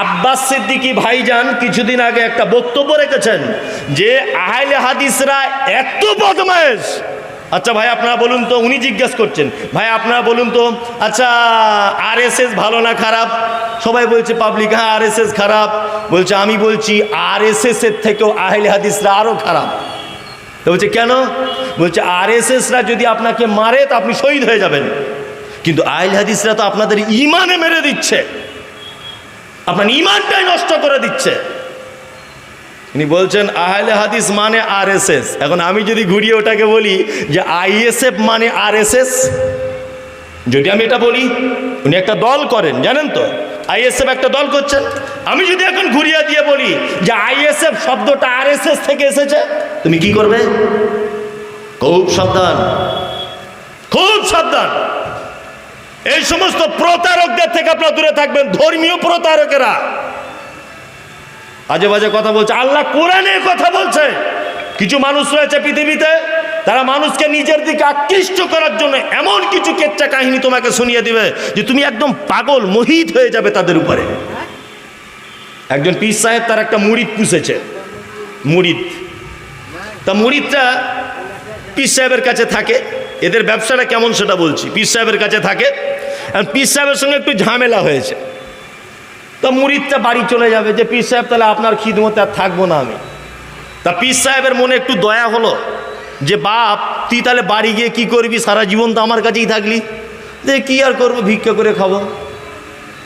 আব্বাস সিদ্দিকি ভাইজান কিছুদিন আগে একটা বক্তব্য রেখেছেন যে আহলে হাদিসরা এত বদমায়েশ। আচ্ছা ভাই, আপনারা বলুন তো, উনি জিজ্ঞেস করছেন। ভাই, আপনারা বলুন তো আচ্ছা আর ভালো না খারাপ? সবাই বলছে পাবলিক হ্যাঁ আর খারাপ। বলছে, আমি বলছি আর এস এর থেকেও আহলে হাদিসরা আরও খারাপ। তো বলছে, কেন? বলছে আর এসরা যদি আপনাকে মারে, তো আপনি শহীদ হয়ে যাবেন। কিন্তু আইল হাদিসরা তো আপনাদের ইমানে মেরে দিচ্ছে। আপনার ইমানটাই নষ্ট করে দিচ্ছে। উনি বলছেন, আহলে হাদিস মানে আর এখন আমি যদি ঘুরিয়ে ওটাকে বলি যে আইএসএফ মানে আর যদি আমি এটা বলি, উনি একটা দল করেন, জানেন তো? আইএসএফ একটা দল করছেন আমি যদি এখন ঘুরিয়ে দিয়ে বলি যে আইএসএফ শব্দটা আর থেকে এসেছে, তুমি কি করবে? খুব সাবধান। খুব সাবধান। এই সমস্ত প্রতারকদের থেকে আপনারা দূরে থাকবেন, ধর্মীয় প্রতারকেরা। আজে বাজে কথা বলছে। আল্লাহ কোরআনের কথা বলছে। কিছু মানুষ রয়েছে পৃথিবীতে, তারা মানুষকে নিজের দিকে আকৃষ্ট করার জন্য এমন কিছু কেচ্চা কাহিনী তোমাকে শুনিয়ে দিবে যে তুমি একদম পাগল, মোহিত হয়ে যাবে তাদের উপরে। একজন পীর সাহেব তার একটা মুড়িদ পুষেছে। মুড়িদ। তা মুড়িদটা পীর সাহেবের কাছে থাকে। এদের ব্যবসাটা কেমন সেটা বলছি। পীর সাহেবের কাছে থাকে। পীর সাহেবের সঙ্গে একটু ঝামেলা হয়েছে। তো মুরিদটা বাড়ি চলে যাবে। যে পীর সাহেব, তাহলে আপনার খিদমতে আর থাকব না আমি। তা পীর সাহেবের মনে একটু দয়া হলো যে, বাপ, তুই তাহলে বাড়ি গিয়ে কি করবি? সারা জীবন তো আমার কাছেই থাকলি। যে কি আর করব? ভিক্ষা করে খাব।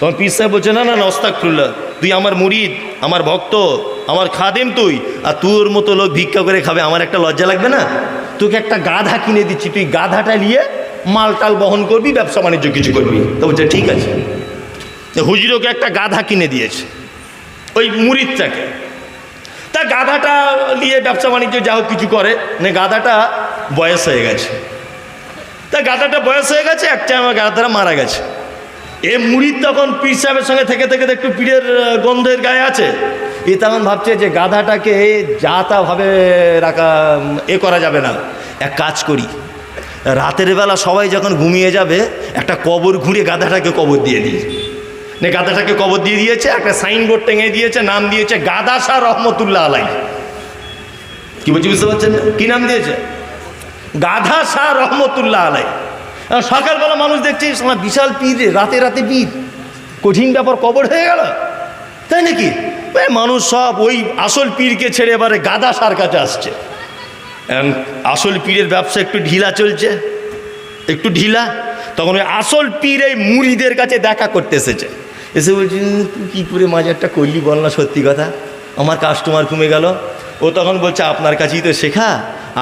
তখন পীর সাহেব বলছে, না না না তুই আমার মুরিদ, আমার ভক্ত, আমার খাদেম তুই, আর তোর মতো লোক ভিক্ষা করে খাবে, আমার একটা লজ্জা লাগবে না? তোকে একটা গাধা কিনে দিচ্ছি, তুই গাধাটা নিয়ে মালটাল বহন করবি, ব্যবসা বাণিজ্য কিছু করবি। তো বলছে, ঠিক আছে। হুজুরকে একটা গাধা কিনে দিয়েছে, ওই মুরিদটাকে। তা গাধাটা নিয়ে ব্যবসা বাণিজ্য যা হোক কিছু করে মানে গাধাটা বয়স হয়ে গেছে। তা গাধাটা বয়স হয়ে গেছে একটা আমার গাধাটা মারা গেছে। এ মুড়ির তখন পীর সাহেবের সঙ্গে থেকে থেকে একটু পীরের গন্ধের গায়ে আছে। এ তখন ভাবছে যে গাধাটাকে যা তাভাবে রাখা এ করা যাবে না। এক কাজ করি রাতের বেলা সবাই যখন ঘুমিয়ে যাবে, একটা কবর ঘুরে গাধাটাকে কবর দিয়ে দিই নে, গাধাটাকে কবর দিয়ে দিয়েছে, একটা সাইনবোর্ড টেঙে দিয়েছে, নাম দিয়েছে গাদা শাহ রহমতুল্লাহ আলাই কি বলছি বুঝতে পারছেন কি নাম দিয়েছে? গাধা শাহ রহমতুল্লাহ আলাই সকালবেলা মানুষ দেখছে বিশাল পীর রাতে রাতে পীর। কঠিন ব্যাপার, কবর হয়ে গেল। তাই নাকি? মানুষ সব ওই আসল পীরকে ছেড়ে এবারে গাদা সার কাছে আসছে। আসল পীরের ব্যবসা একটু ঢিলা চলছে, একটু ঢিলা, তখন ওই আসল পীর এই মুড়িদের কাছে দেখা করতে এসেছে। এসে বলছি তুই কী করে মাজারটা করলি বল না সত্যি কথা? আমার কাস্টমার কমে গেল। ও তখন বলছে, আপনার কাছেই তো শেখা।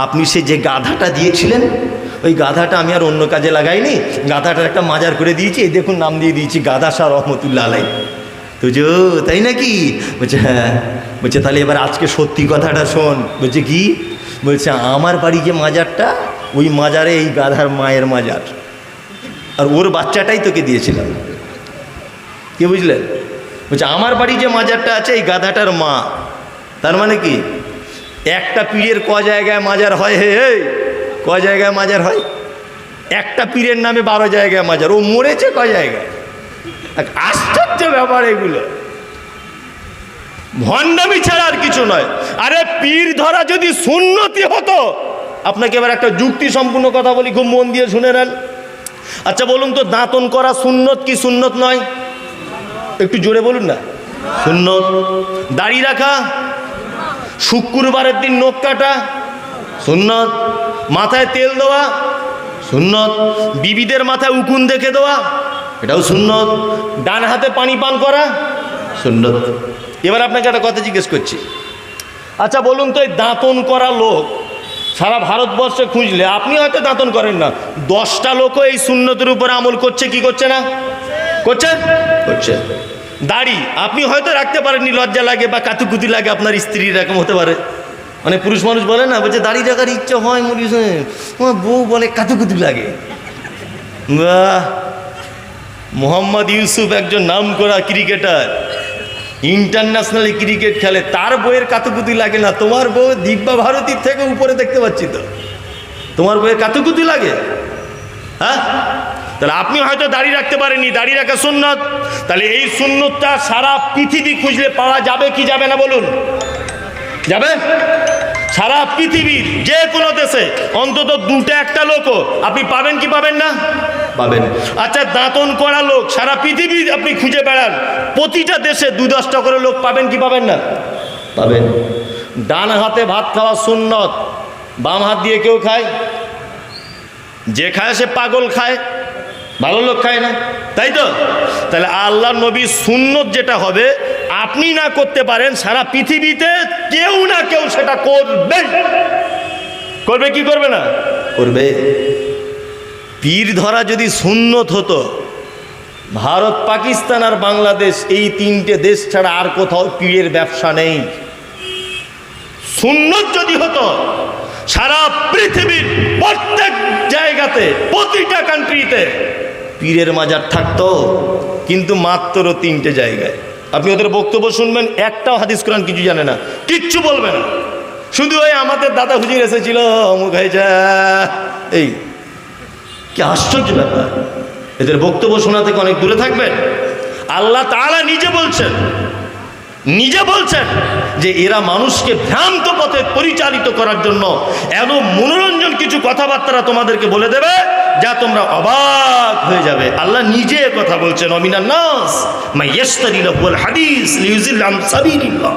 আপনি সে যে গাধাটা দিয়েছিলেন, ওই গাধাটা আমি আর অন্য কাজে লাগাইনি। গাধাটার একটা মাজার করে দিয়েছি। এই দেখুন নাম দিয়ে দিয়েছি, গাধা শাহ রহমতুল্লাহ আলাই তো জো তাই নাকি? বলছে হ্যাঁ। বলছে, তাহলে এবার আজকে সত্যি কথাটা শোন। বলছে, কি? বলছে, আমার বাড়ি যে মাজারটা, ওই মাজারে এই গাধার মায়ের মাজার। আর ওর বাচ্চাটাই তোকে দিয়েছিলাম। কে বুঝলেন বলছে, আমার বাড়ি যে মাজারটা আছে, এই গাধাটার মা। তার মানে কি? একটা পীরের ক জায়গায় মাজার হয়, হে হে, ক জায়গায় মাজার হয়? একটা পীরের নামে বারো জায়গায় মাজার। ও মরেছে ক জায়গায়? আশ্চর্য ব্যাপার এগুলো। ভণ্ডামি ছাড়া আর কিছু নয়। আরে পীর ধরা যদি সুন্নতি হতো, আপনাকে এবার একটা যুক্তি সম্পূর্ণ কথা বলি, খুব মন দিয়ে শুনে নেন। আচ্ছা বলুন তো, দাঁতন করা সুন্নত কি সুন্নত নয়? একটু জোরে বলুন না। সুন্নত। দাড়ি রাখা, শুক্রবারের দিন নোখ কাটা, সুন্নত। মাথায় তেল দেওয়া, সুন্নত। বিবিদের মাথায় উকুন দেখে দেওয়া, এটাও সুন্নত। ডান হাতে পানি পান করা সুন্নত। এবার আপনাকে একটা কথা জিজ্ঞেস করছি। আচ্ছা বলুন তো এই দাঁতন করা লোক সারা ভারতবর্ষে খুঁজলে, আপনি হয়তো দাঁতন করেন না। দশটা লোকও এই সুন্নতের উপরে আমল করছে, কি করছে না? করছে? করছে। দাড়ি, আপনি হয়তো রাখতে পারেননি, লজ্জা লাগে বা কাতুকুতি লাগে, আপনার স্ত্রী এরকম হতে পারে। মানে পুরুষ মানুষ বলে না, বলছে, দাড়ি রাখার ইচ্ছে হয় মুড়ি আমার বউ বলে, কাতুকুতি লাগে। মোহাম্মদ ইউসুফ একজন নাম করা ক্রিকেটার। ইন্টারন্যাশনাল ক্রিকেট খেলে, তার বইয়ের কাতুকুতি লাগে না। তোমার বউ দিব্যা ভারতীর থেকে উপরে দেখতে পাচ্ছি তো। তোমার বইয়ের কাতুকুতি লাগে? হ্যাঁ? তাহলে আপনি হয়তো দাঁড়িয়ে রাখতে পারেননি দাঁড়িয়ে রাখা সুন্নত। তাহলে এই সুন্নতটা সারা পৃথিবী খুঁজলে পাওয়া যাবে কি যাবে না বলুন? যাবে? সারা পৃথিবীর যে কোনো দেশে অন্তত দুটো একটা লোকও, আপনি পাবেন কি পাবেন না? পাবেন। আচ্ছা দাঁতন করা লোক সারা পৃথিবী আপনি খুঁজে বেড়ান। প্রতিটা দেশে দু দশটা করে লোক পাবেন কি পাবেন না? পাবেন। ডান হাতে ভাত খাওয়া সুন্নত বাম হাত দিয়ে কেউ খায়? যে খায় সে পাগল খায়। ভালো লোক খায় না? তাই তো? তাহলে আল্লাহ নবী সুন্নত যেটা হবে আপনি না করতে পারেন সারা পৃথিবীতে কেউ না কেউ সেটা করবে করবে কি করবে না? করবে। পীর ধরা যদি সুন্নত হতো, ভারত, পাকিস্তান আর বাংলাদেশ, এই তিনটে দেশ ছাড়া আর কোথাও পীরের ব্যবসা নেই। সুন্নত যদি হতো, সারা পৃথিবীর প্রত্যেক জায়গাতে, প্রতিটা কান্ট্রিতে পীরের মাজার থাকতো, কিন্তু মাত্র তিনটে জায়গায়। আপনি ওদের বক্তব্য শুনবেন, একটাও হাদিস কোরআন কিছু জানে না, কিচ্ছু বলবে না। শুধু ওই আমাদের দাদা হুজুর এসেছিল, অমুক হয়েছে, এই কি আশ্চর্য ব্যাপার। এদের বক্তব্য শোনা থেকে অনেক দূরে থাকবেন। আল্লাহ তাআলা নিজে বলছেন নিজে বলছেন যে এরা মানুষকে ভ্রান্ত পথে পরিচালিত করার জন্য এত মনোরঞ্জন কিছু কথাবার্তা তোমাদেরকে বলে দেবে যা তোমরা অবাক হয়ে যাবে। আল্লাহ নিজে কথা বলছেন অমিনার নাস, মা ইস্তারি লাহুল হাদিস লিউজিল আন সাবিলিল্লাহ।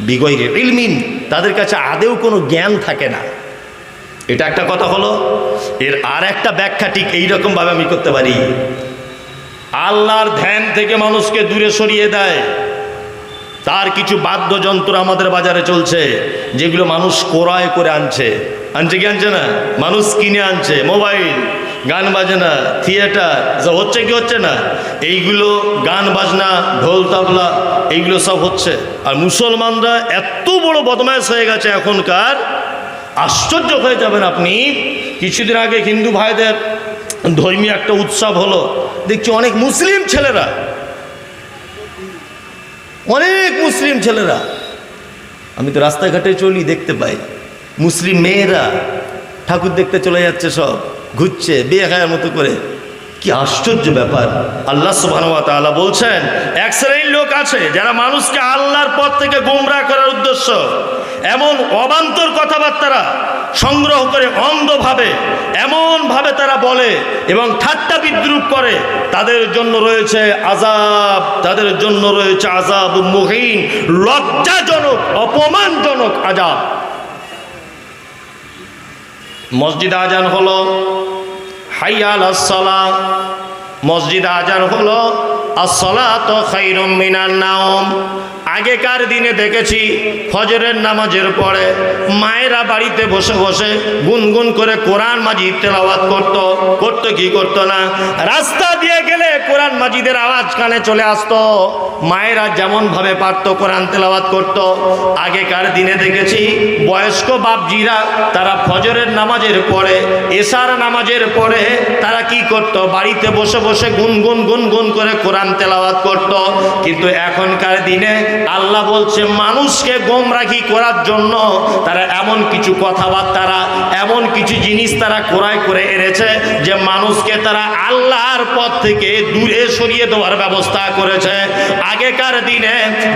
বিগৈরে ইলমিন, তাদের কাছে আদেও কোনো জ্ঞান থাকে না। এটা একটা কথা হলো এর আর একটা ব্যাখ্যা ঠিক এইরকমভাবে আমি করতে পারি। আল্লাহর ধ্যান থেকে মানুষকে দূরে সরিয়ে দেয়। তার কিছু বাদ্যযন্ত্র আমাদের বাজারে চলছে, যেগুলো মানুষ ক্রয় করে আনছে। আনছে কি আনছে না? মানুষ কিনে আনছে, মোবাইল, গান বাজনা, থিয়েটার সব হচ্ছে কি হচ্ছে না? এইগুলো গান বাজনা, ঢোল, তাবলা, এইগুলো সব হচ্ছে। আর মুসলমানরা এত বড় বদমাইশ হয়ে গেছে এখনকার আশ্চর্য হয়ে যাবেন আপনি। কিছুদিন আগে হিন্দু ভাইদের ধর্মীয় একটা উৎসব হলো। দেখছি অনেক মুসলিম ছেলেরা। অনেক মুসলিম ছেলেরা। আমি তো রাস্তাঘাটে চলি, দেখতে পাই। মুসলিম মেয়েরা ঠাকুর দেখতে চলে যাচ্ছে সব, ঘুরছে, বিয়ে খায়ার মতো করে। কি আশ্চর্য ব্যাপার। আল্লাহ তাআলা বলছেন, এক শ্রেণির লোক আছে যারা মানুষকে আল্লাহর পথ থেকে গোমরা করার উদ্দেশ্য। এমন অবান্তর কথাবার্তারা সংগ্রহ করে অন্ধভাবে, এমনভাবে তারা বলে এবং ঠাট্টা বিদ্রুপ করে, তাদের জন্য রয়েছে আজাব তাদের জন্য রয়েছে আজাব মুহিন, লজ্জাজনক, অপমানজনক আজাব মসজিদ আজান হলো হাইয়াল আসসালা মসজিদ আজান হলো আসলা তো খাইরুম মিনার নাম আগেকার দিনে দেখেছি ফজরের নামাজের পরে মায়েরা বাড়িতে বসে বসে গুনগুন করে কোরআন মাজিদ তেলাওয়াত করত করত কি করতো না? রাস্তা দিয়ে গেলে কোরআন মাজিদের আওয়াজ কানে চলে আসতো। মায়েরা যেমন ভাবে পারত কোরআন তেলাওয়াত করত। আগেকার দিনে দেখেছি বয়স্ক বাপজিরা তারা ফজরের নামাজের পরে, এশার নামাজের পরে তারা কি করত? বাড়িতে বসে বসে গুনগুন গুনগুন করে কোরআন তেলাওয়াত করত। কিন্তু এখনকার দিনে আল্লাহ বলছে, মানুষকে গোমরাহি করার জন্য তারা এমন কিছু কথাবার্তারা এমন কিছু জিনিস তারা ক্রয় করে এনেছে যে মানুষকে তারা আল্লাহর পথ থেকে দূরে সরিয়ে দেওয়ার ব্যবস্থা করেছে। আগেকার দিনে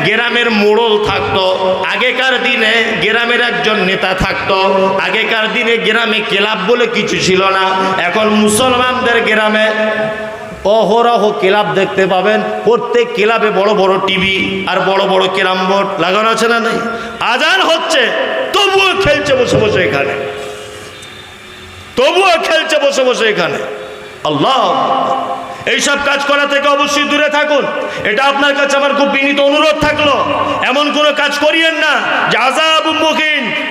গ্রামের মোড়ল থাকতো, আগেকার দিনে গ্রামের একজন নেতা থাকতো, আগেকার দিনে গ্রামে ক্লাব বলে কিছু ছিল না, এখন মুসলমানদের গ্রামে অহরহ ক্লাব দেখতে পাবেন। প্রত্যেক ক্লাবে বড় বড় টিভি আর বড় বড় ক্যারাম বোর্ড লাগানো আছে না নেই? আজান হচ্ছে, তবুও খেলছে বসে বসে এখানে। তবুও খেলছে বসে বসে এখানে। আল্লাহ এইসব কাজ করা থেকে অবশ্যই দূরে থাকুন। এটা আপনার কাছে আমার খুব বিনীত অনুরোধ থাকল। এমন কোনো কাজ করিয়েন না যে আজাব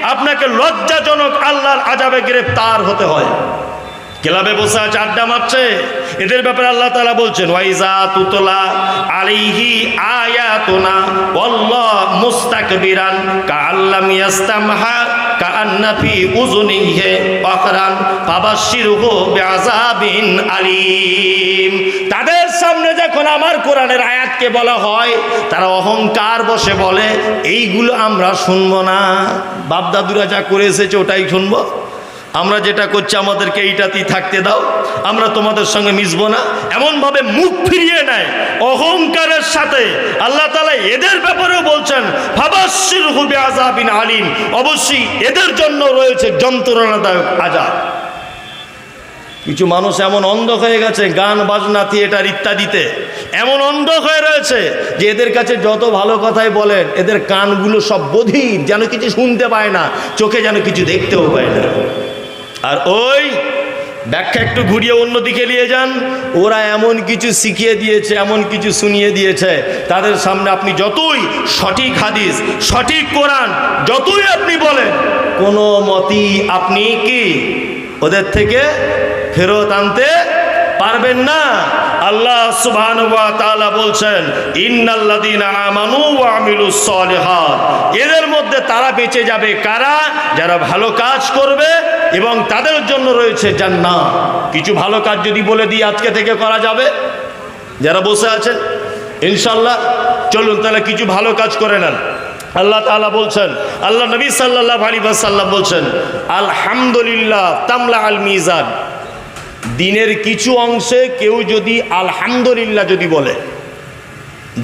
আপনাকে লজ্জাজনক আল্লাহর আজাবে গ্রেফতার হতে হয়। ক্লাবে বসে আছে, আড্ডা মারছে। এদের ব্যাপারে আল্লাহ তালা বলছেন, ওয়াইজা তুতলা আলাইহি আয়াতুনা, ওয়াল্লাহ মুস্তাকবিরান, কাআল্লাম ইয়াস্তামহা, কাআন্না ফি উযুনিহি ওয়াকরান, ফাবাশশিরহু বিআযাবিন আলিম। তাদের সামনে যখন আমার কোরআনের আয়াতকে বলা হয়, তারা অহংকার বসে বলে, এইগুলো আমরা শুনব না। বাপ দাদুরা যা করে এসেছে, ওটাই শুনব? আমরা যেটা করছি, আমাদেরকে এইটাতেই থাকতে দাও। আমরা তোমাদের সঙ্গে মিশবো না। এমনভাবে মুখ ফিরিয়ে নেয় অহংকারের সাথে। আল্লাহ তালা এদের ব্যাপারেও বলছেন ফাবাসির হুবে আজাবিন আলিম। অবশ্যই এদের জন্য রয়েছে যন্ত্রণাদায়ক আজাব কিছু মানুষ এমন অন্ধ হয়ে গেছে, গান, বাজনা, থিয়েটার ইত্যাদিতে। এমন অন্ধ হয়ে রয়েছে যে এদের কাছে যত ভালো কথাই বলেন, এদের কানগুলো সব বধির, যেন কিছু শুনতে পায় না, চোখে যেন কিছু দেখতেও পায় না। আর ওই ব্যাখ্যা একটু ঘুরিয়ে অন্যদিকে নিয়ে যান। ওরা এমন কিছু শিখিয়ে দিয়েছে, এমন কিছু শুনিয়ে দিয়েছে। তাদের সামনে আপনি যতই সঠিক হাদিস, সঠিক কোরআন, যতই আপনি বলেন, কোনো মতই আপনি কি ওদের থেকে ফেরত আনতে পারবেন না। আল্লাহ সুবহানাহু ওয়া তাআলা বলছেন, ইন্নাল্লাযীনা আমানু ওয়া আমিলুস সলিহাত। এদের মধ্যে তারা বেঁচে যাবে কারা? যারা ভালো কাজ করবে এবং তাদের জন্য রয়েছে জান্নাত। কিছু ভালো কাজ যদি বলে দিই আজকে থেকে করা যাবে? যারা বসে আছেন ইনশাল্লাহ চলুন তাহলে কিছু ভালো কাজ করে নেন। আল্লাহ তাআলা বলছেন, আল্লাহ নবী সাল্লাল্লাহু আলাইহি ওয়াসাল্লাম বলছেন, আলহামদুলিল্লাহ তামলা আল মিজান। দিনের কিছু অংশে কেউ যদি আলহামদুলিল্লাহ যদি বলে,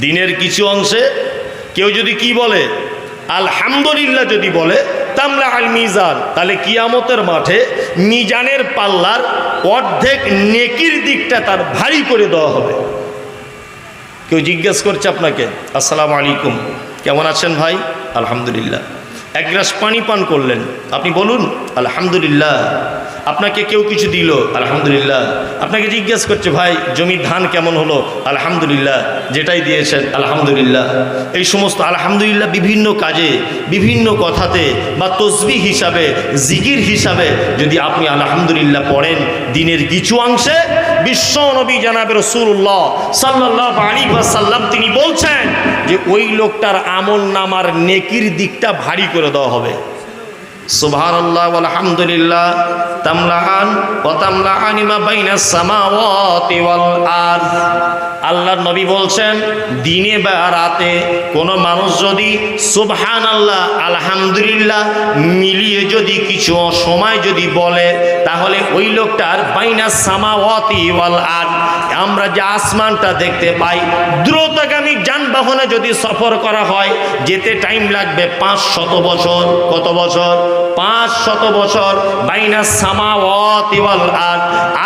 দিনের কিছু অংশে কেউ যদি কি বলে, আলহামদুলিল্লাহ যদি বলে তামলা আল মিজান, তাহলে কিয়ামতের মাঠে মিজানের পাল্লার অর্ধেক নেকির দিকটা তার ভারী করে দেওয়া হবে। কেউ জিজ্ঞেস করছে আপনাকে, আসসালামু আলাইকুম, কেমন আছেন ভাই? আলহামদুলিল্লাহ। এক গ্লাস পানি পান করলেন, আপনি বলুন, আলহামদুলিল্লাহ। আপনাকে কেউ কিছু দিল, আলহামদুলিল্লাহ। আপনাকে জিজ্ঞেস করছে, ভাই, জমির ধান কেমন হলো? আলহামদুলিল্লাহ। যেটাই দিয়েছেন, আলহামদুলিল্লাহ। এই সমস্ত আলহামদুলিল্লাহ বিভিন্ন কাজে, বিভিন্ন কথাতে বা তসবি হিসাবে, জিকির হিসাবে যদি আপনি আলহামদুলিল্লাহ পড়েন, দিনের কিছু অংশে বিশ্ব নবী জানাবে রসুল্লাহ সাল্লাহ আলী সাল্লাম তিনি বলছেন যে, ওই লোকটার আমল নামার নেকির দিকটা ভারী করে দেওয়া হবে। সুবহান আল্লাহ সামাওয়াতি ওয়াল আল্লাহর নবী বলছেন, দিনে বা রাতে কোনো মানুষ যদি সুবহান আল্লাহ আলহামদুলিল্লাহ মিলিয়ে যদি কিছু সময় যদি বলে, তাহলে ওই লোকটার বাইনা সামাওয়াতি ওয়াল আরদ। আমরা যে আসমানটা দেখতে পাই, দ্রুতগামী যানবাহনে যদি সফর করা হয়, যেতে টাইম লাগবে পাঁচ শত বছর। কত বছর? পাঁচ শত বছর। বাইনা সামাওয়াতি আর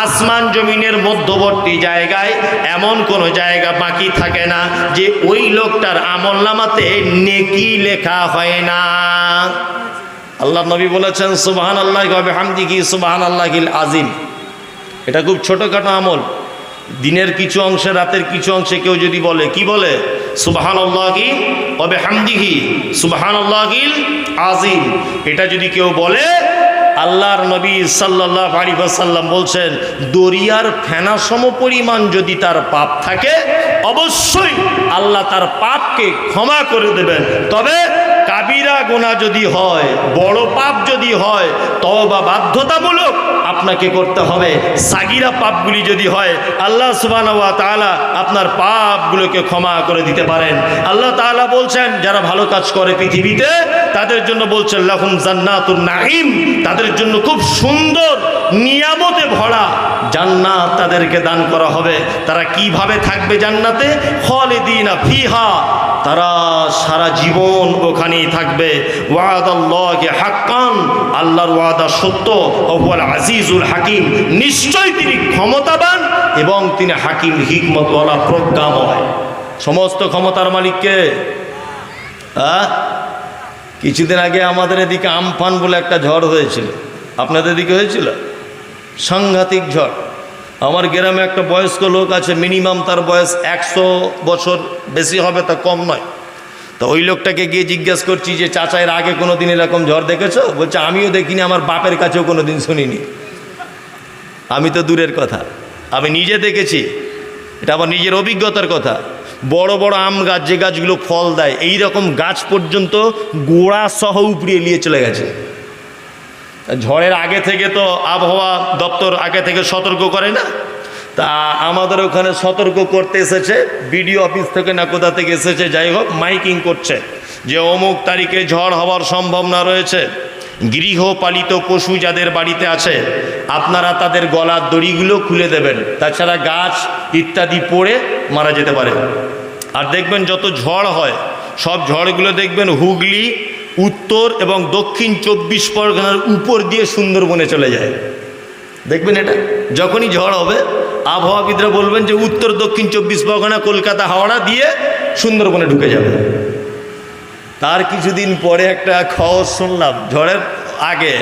আসমান জমিনের মধ্যবর্তী জায়গায় এমন কোনো জায়গা বাকি থাকে না যে ওই লোকটার আমল নামাতে নেকি লেখা হয় না। আল্লাহ নবী বলেছেন সুবাহান আল্লাহ হামদি কি সুবাহান আল্লাহিল আজিম এটা খুব ছোটোখাটো আমল। দিনের কিছু অংশে, রাতের কিছু অংশে কেউ যদি বলে, কি বলে? সুবাহান আল্লাহি অবে হামদিহি সুবাহান আল্লাহিল আজিম এটা যদি কেউ বলে, আল্লাহর নবী সাল্লাহ আলী সাল্লাম বলছেন, দরিয়ার ফেনা সম পরিমাণ যদি তার পাপ থাকে, অবশ্যই আল্লাহ তার পাপকে ক্ষমা করে দেবেন। তবে কাবিরা গোনা যদি হয়, বড় পাপ যদি হয় তবা বাধ্যতামূলক আপনাকে করতে হবে। সাগিরা পাপগুলি যদি হয়, আল্লাহ সুবাহ আপনার পাপগুলোকে ক্ষমা করে দিতে পারেন। আল্লাহ তাআলা বলছেন, যারা ভালো কাজ করে পৃথিবীতে, তাদের জন্য বলছেন, লাহুম জান্নাতুন নাঈম, তাদের জন্য খুব সুন্দর নিয়ামতে ভরা জান্নাত তাদেরকে দান করা হবে। তারা কীভাবে থাকবে জান্নাতে? খালিদিনা ফিহা, তারা সারা জীবন ওখানেই থাকবে। ওয়াদাল্লাহকে হাক্কান, আল্লাহর ওয়াদা সত্য, ওয়াল আজিজুল হাকিম, নিশ্চয় তিনি ক্ষমতাবান এবং তিনি হাকিম হিকমতওয়ালা প্রজ্ঞাময়। সমস্ত ক্ষমতার মালিককে কিছুদিন আগে আমাদের এদিকে আমফান বলে একটা ঝড় হয়েছিল। আপনাদের দিকে হয়েছিল? সাংঘাতিক ঝড়। আমার গ্রামে একটা বয়স্ক লোক আছে, মিনিমাম তার বয়স একশো বছর বেশি হবে তা কম নয়। তো ওই লোকটাকে গিয়ে জিজ্ঞেস করছি যে, চাচা, এর আগে কোনো দিন এরকম ঝড় দেখেছ? বলছে, আমিও দেখিনি, আমার বাপের কাছেও কোনো দিন শুনিনি। আমি তো দূরের কথা। আমি নিজে দেখেছি। এটা আমার নিজের অভিজ্ঞতার কথা। বড় বড় আম গাছ, যে গাছগুলো ফল দেয় এই রকম গাছ পর্যন্ত গোড়া সহ উপড়িয়ে নিয়ে চলে গেছে। ঝড়ের আগে থেকে তো আবহাওয়া দপ্তর আগে থেকে সতর্ক করে না? তা আমাদের ওখানে সতর্ক করতে এসেছে, বিডিও অফিস থেকে না কোথা থেকে এসেছে, যাই হোক, মাইকিং করছে যে অমুক তারিখে ঝড় হওয়ার সম্ভাবনা রয়েছে। গৃহপালিত পশু যাদের বাড়িতে আছে, আপনারা তাদের গলার দড়িগুলো খুলে দেবেন। তাছাড়া গাছ ইত্যাদি পড়ে মারা যেতে পারে। আর দেখবেন যত ঝড় হয়, সব ঝড়গুলো দেখবেন হুগলি, উত্তর এবং দক্ষিণ চব্বিশ পরগনার উপর দিয়ে সুন্দরবনে চলে যায়। দেখবেন এটা? যখনই ঝড় হবে, আবহাওয়াবিদরা বলবেন যে উত্তর, দক্ষিণ চব্বিশ পরগনা, কলকাতা, হাওড়া দিয়ে সুন্দরবনে ঢুকে যাবে। তার কিছুদিন পরে একটা খবর শুনলাম, ঝড়ের আগে।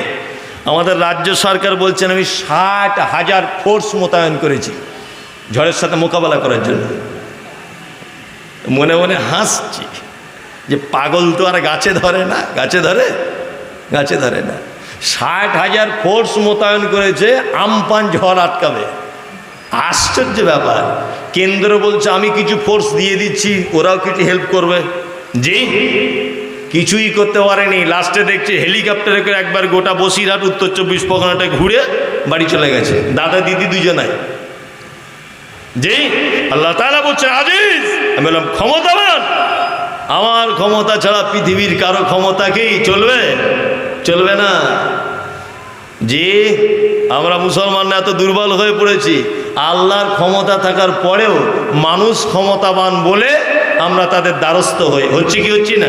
আমাদের রাজ্য সরকার বলছেন, আমি ষাট হাজার ফোর্স মোতায়েন করেছি ঝড়ের সাথে মোকাবেলা করার জন্য। মনে মনে হাসছি যে পাগল তো আর গাছে ধরে না, গাছে ধরে? গাছে ধরে না। ষাট হাজার ফোর্স মোতায়েন করেছে আমপান ঝড় আটকাবে। আশ্চর্য ব্যাপার। কেন্দ্র বলছে, আমি কিছু ফোর্স দিয়ে দিচ্ছি, ওরাও কিছু হেল্প করবে। জি? কিছুই করতে পারেনি। লাস্টে দেখছি হেলিকপ্টারে করে একবার গোটা বসিরহাট, উত্তর চব্বিশ পরগনাটা ঘুরে বাড়ি চলে গেছে। দাদা, দিদি দুজনাই জি, আল্লাহ তালা বলছে, আজিজ, আমি বললাম, ক্ষমতাবান? আমার ক্ষমতা ছাড়া পৃথিবীর কারও ক্ষমতা কি চলবে? চলবে না। যে আমরা মুসলমানরা এত দুর্বল হয়ে পড়েছি। আল্লাহর ক্ষমতা থাকার পরেও মানুষ ক্ষমতাবান বলে আমরা তাদের দ্বারস্থ হই। হচ্ছে কি হচ্ছি না?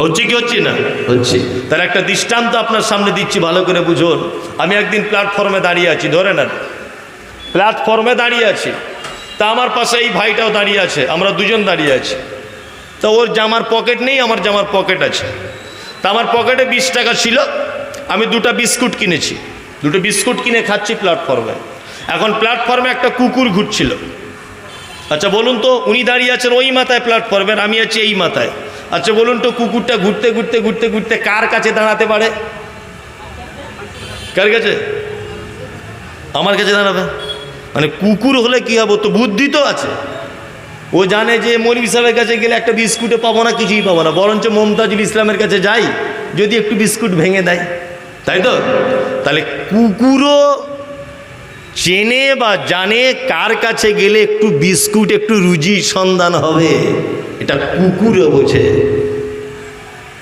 হচ্ছে কি হচ্ছে না? হচ্ছে। তার একটা দৃষ্টান্ত আপনার সামনে দিচ্ছি ভালো করে বুঝুন। আমি একদিন প্ল্যাটফর্মে দাঁড়িয়ে আছি ধরে নেন। প্ল্যাটফর্মে দাঁড়িয়ে আছি। তা আমার পাশে এই ভাইটাও দাঁড়িয়ে আছে আমরা দুজন দাঁড়িয়ে আছি। তো ওর জামার পকেট নেই আমার জামার পকেট আছে। তা আমার পকেটে বিশ টাকা ছিল আমি দুটো বিস্কুট কিনেছি। দুটো বিস্কুট কিনে খাচ্ছি প্ল্যাটফর্মে এখন প্ল্যাটফর্মে একটা কুকুর ঘুরছিল। আচ্ছা বলুন তো উনি দাঁড়িয়ে আছেন ওই মাথায় প্ল্যাটফর্মের আমি আছি এই মাথায়। আচ্ছা বলুন তো কুকুরটা ঘুরতে ঘুরতে ঘুরতে ঘুরতে কার কাছে দাঁড়াতে পারে? কার কাছে? আমার কাছে দাঁড়াবে। মানে কুকুর হলে কি হবে? তো বুদ্ধি তো আছে। ও জানে যে মৌলী সাহেবের কাছে গেলে একটা বিস্কুটে পাবো না, কিছুই পাবো না। বরঞ্চ মমতাজুল ইসলামের কাছে যাই, যদি একটু বিস্কুট ভেঙে দেয়। তাই তো? তাহলে কুকুরও চেনে বা জানে কার কাছে গেলে একটু বিস্কুট, একটু রুজি সন্ধান হবে। এটা কুকুরও বোঝে।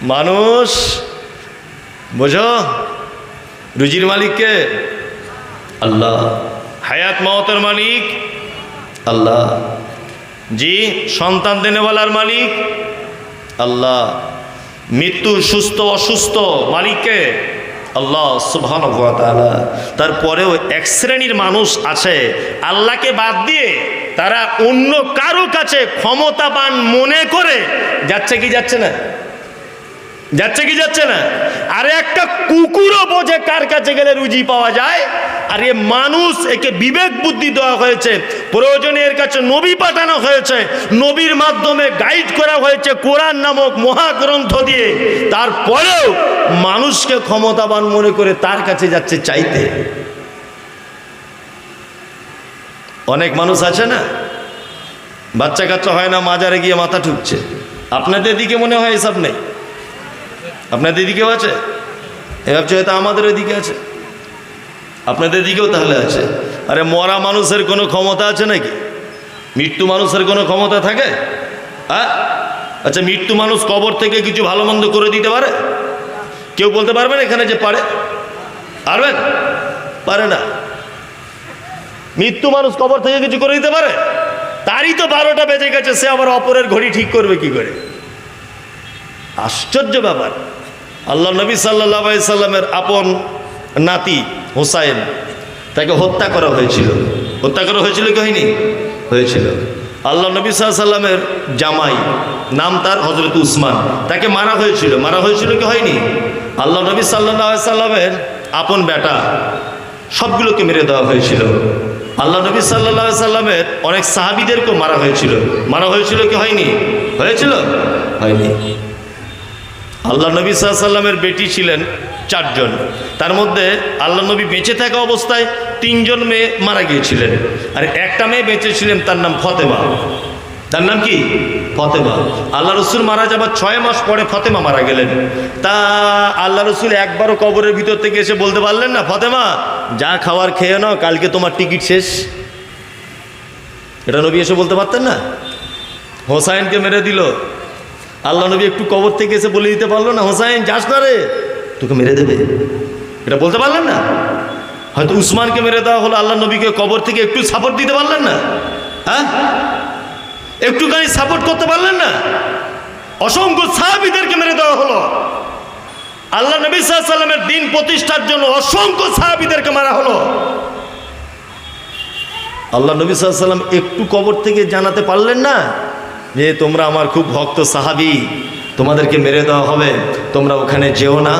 মানুষ, বোঝো? রুজির মালিককে? আল্লাহ। হায়াত মহতের মালিক? আল্লাহ। জি, সন্তান দেনেওয়ালার মালিক? আল্লাহ। মৃত্যু সুস্থ, অসুস্থ মালিককে? আল্লাহ সুবহান তারপরেও এক শ্রেণির মানুষ আছে, আল্লাহকে বাদ দিয়ে তারা অন্য কারও কাছে ক্ষমতাবান মনে করে যাচ্ছে কি যাচ্ছে না? যাচ্ছে কি যাচ্ছে না? আর একটা কুকুরও বোঝে কার কাছে গেলে রুজি পাওয়া যায়। আর এ মানুষ একে বিবেক বুদ্ধি দেওয়া হয়েছে প্রয়োজনে এর কাছে নবী পাঠানো হয়েছে, নবীর মাধ্যমে গাইড করা হয়েছে কোরআন নামক মহাগ্রন্থ দিয়ে। তারপরেও মানুষকে ক্ষমতাবান মনে করে তার কাছে যাচ্ছে চাইতে। অনেক মানুষ আছে না? বাচ্চা কাচ্চা হয় না, মাজারে গিয়ে মাথা ঠুকছে। আপনাদের দিকে মনে হয় এসব নেই? আপনাদের দিকেও আছে? এ ভাবছে, হয়তো আমাদের ওইদিকে আছে। আপনাদের দিকেও তাহলে আছে। আরে মরা মানুষের কোনো ক্ষমতা আছে নাকি? মৃত্যু মানুষের কোনো ক্ষমতা থাকে? হ্যাঁ? আচ্ছা মৃত্যু মানুষ কবর থেকে কিছু ভালো মন্দ করে দিতে পারে? কেউ বলতে পারবেন এখানে যে পারে? পারবেন? পারে না। মৃত্যু মানুষ কবর থেকে কিছু করে দিতে পারে? তারই তো বারোটা বেজে গেছে, সে আবার অপরের ঘড়ি ঠিক করবে কি করে? আশ্চর্য ব্যাপার। আল্লাহ নবী সাল্লাহ সাল্লামের আপন নাতি হোসাইন, তাকে হত্যা করা হয়েছিল। হত্যা করা হয়েছিল কি হয়নি? হয়েছিল। আল্লাহ নবী সাল্লামের জামাই, নাম তার হজরত উসমান, তাকে মারা হয়েছিল। মারা হয়েছিল কি হয়নি? আল্লাহ নবী সাল্লাহ সাল্লামের আপন বেটা, সবগুলোকে মেরে দেওয়া হয়েছিল। আল্লাহ নবী সাল্লা সাল্লামের অনেক সাহাবিদেরকেও মারা হয়েছিল। মারা হয়েছিল কি হয়নি? হয়েছিল? হয়নি। আল্লাহ নবী সাল্লামের বেটি ছিলেন চারজন। তার মধ্যে আল্লাহ নবী বেঁচে থাকা অবস্থায় তিনজন মেয়ে মারা গিয়েছিলেন। আর একটা মেয়ে বেঁচে ছিলেন, তার নাম ফতেমা। তার নাম কি? ফতেমা। আল্লাহ রসুল মারা যাবার ছয় মাস পরে ফতেমা মারা গেলেন। তা আল্লাহ রসুল একবারও কবরের ভিতর থেকে এসে বলতে পারলেন না, ফতেমা, যা খাওয়ার খেয়ে নাও, কালকে তোমার টিকিট শেষ। এটা নবী এসে বলতে পারতেন না? হোসাইনকে মেরে দিল। আল্লাহ নবী একটু কবর থেকে এসে বলে দিতে পারল না, হোসাইন, যাস না রে, তোকে মেরে দেবে। এটা বলতে পারলেন না? হয়তো উসমানকে মেরে দেওয়া হলো, আল্লাহ নবীকে কবর থেকে একটু সাপোর্ট দিতে পারলেন না? হ্যাঁ? একটুখানি সাপোর্ট করতে পারলেন না? অসংখ্য সাহাবিদেরকে মেরে দেওয়া হলো। আল্লাহ নবী সাল্লামের দিন প্রতিষ্ঠার জন্য অসংখ্য সাহাবিদেরকে মারা হলো। আল্লাহ নবী সাল্লাম একটু কবর থেকে জানাতে পারলেন না? যে তোমরা আমার খুব ভক্ত সাহাবি, তোমাদেরকে মেরে দেওয়া হবে, তোমরা ওখানে যেও না।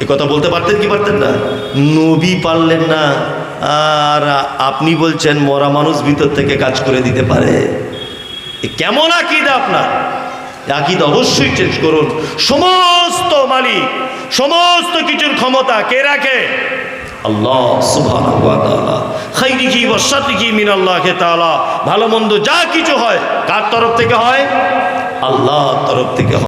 এ কথা বলতে পারতেন কি পারতেন না? নবী পারলেন না। আর আপনি বলছেন মরা মানুষ ভিতর থেকে কাজ করে দিতে পারে। কেমন আকিদা আপনার? আকিদ অবশ্যই চেঞ্জ করুন। সমস্ত মালিক, সমস্ত কিছুর ক্ষমতা কে রাখে? আল্লাহ ভালো মন্দ যা কিছু হয়, কার তরফ থেকে হয়? আল্লাহর তরফ থেকে